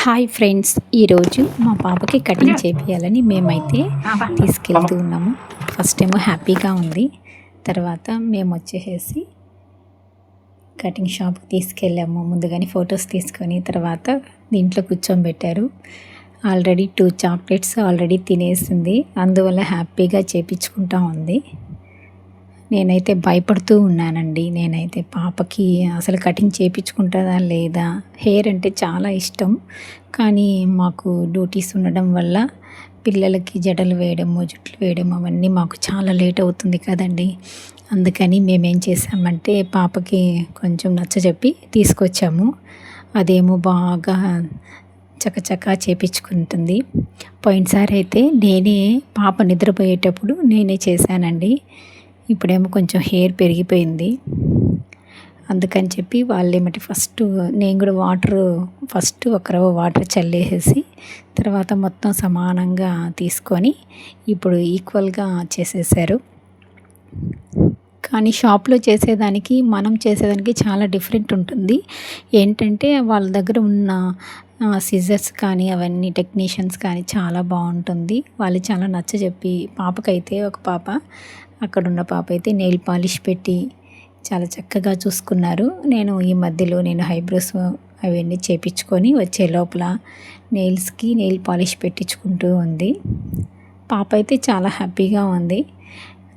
Hi friends ఈరోజు మా పాపకి కటింగ్ చేపియాలని మేమైతే తీసుకెళ్తూ ఉన్నాము. ఫస్ట్ ఏమో హ్యాపీగా ఉంది. తర్వాత మేము వచ్చేసేసి కటింగ్ షాప్కి తీసుకెళ్ళాము. ముందుగానే ఫొటోస్ తీసుకొని తర్వాత దీంట్లో కూర్చోబెట్టారు ఆల్రెడీ టూ చాక్లెట్స్ ఆల్రెడీ తినేసింది. అందువల్ల హ్యాపీగా చేపించుకుంటా ఉంది. నేనైతే భయపడుతూ ఉన్నానండి. నేనైతే పాపకి అసలు కటింగ్ చేయించుకుంటుందా లేదా? హెయిర్ అంటే చాలా ఇష్టం. కానీ మాకు డ్యూటీస్ ఉండడం వల్ల పిల్లలకి జడలు వేయడము జుట్లు వేయడం అవన్నీ మాకు చాలా లేట్ అవుతుంది కదండి. అందుకని మేమేం చేసామంటే పాపకి కొంచెం నచ్చజెప్పి తీసుకొచ్చాము. అదేమో బాగా చకచకా చేపించుకుంటుంది. పోయినసారి అయితే నేనే పాప నిద్రపోయేటప్పుడు నేనే చేశానండి. ఇప్పుడేమో కొంచెం హెయిర్ పెరిగిపోయింది. అందుకని చెప్పి వాళ్ళు ఏమిటి ఫస్ట్ నేను కూడా వాటర్ ఫస్ట్ ఒక రవ్వ వాటర్ చల్లేసేసి తర్వాత మొత్తం సమానంగా తీసుకొని ఇప్పుడు ఈక్వల్గా చేసేసారు. కానీ షాప్లో చేసేదానికి మనం చేసేదానికి చాలా డిఫరెంట్ ఉంటుంది. ఏంటంటే వాళ్ళ దగ్గర ఉన్న సిజర్స్ కానీ అవన్నీ టెక్నీషియన్స్ కానీ చాలా బాగుంటుంది. వాళ్ళు చాలా నచ్చ చెప్పి పాపకైతే ఒక పాప అక్కడున్న పాప అయితే నెయిల్ పాలిష్ పెట్టి చాలా చక్కగా చూసుకున్నారు. నేను ఈ మధ్యలో నేను హైబ్రోస్ అవన్నీ చేపించుకొని వచ్చే లోపల నెయిల్స్కి నెయిల్ పాలిష్ పెట్టించుకుంటూ ఉంది. పాప అయితే చాలా హ్యాపీగా ఉంది.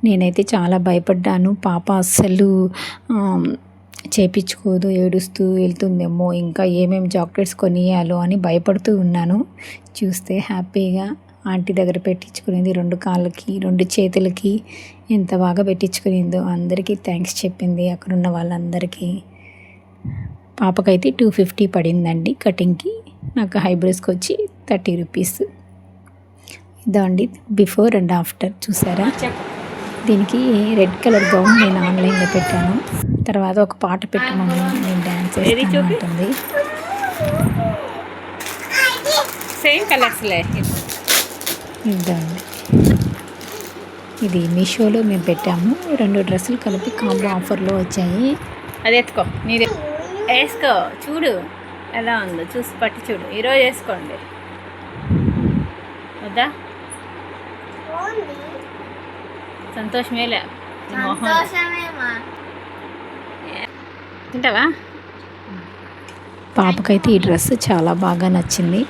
నేనైతే చాలా భయపడ్డాను. పాప అస్సలు చేపించుకోదు ఏడుస్తూ వెళ్తుందేమో ఇంకా ఏమేమి జాకెట్స్ కొనియాలో అని భయపడుతూ ఉన్నాను. చూస్తే హ్యాపీగా ఆంటీ దగ్గర పెట్టించుకునేది. రెండు కాళ్ళకి రెండు చేతులకి ఎంత బాగా పెట్టించుకునిందో అందరికీ థ్యాంక్స్ చెప్పింది అక్కడున్న వాళ్ళందరికీ. పాపకైతే టూ ఫిఫ్టీ పడిందండి కటింగ్కి. నాకు హైబ్రోస్కి వచ్చి థర్టీ రూపీస్. ఇదండి బిఫోర్ అండ్ ఆఫ్టర్ చూసారా? దీనికి రెడ్ కలర్ గౌన్ నేను ఆన్లైన్లో పెట్టాను. తర్వాత ఒక పాట పెట్టమని నేను డ్యాన్స్ ఉంటుంది సేమ్ కలర్స్లే ఇదండి. ఇది మీషోలో మేము పెట్టాము. రెండు డ్రెస్సులు కలిపి కాంబో ఆఫర్లో వచ్చాయి. అది ఎత్తుకో. నీదే వేసుకో. చూడు. ఎలా ఉందో. చూసి పట్టి చూడు. ఈరోజు వేసుకోండి. వద్దా? సంతోషమేలే తింటావా? పాపకైతే ఈ డ్రెస్ చాలా బాగా నచ్చింది.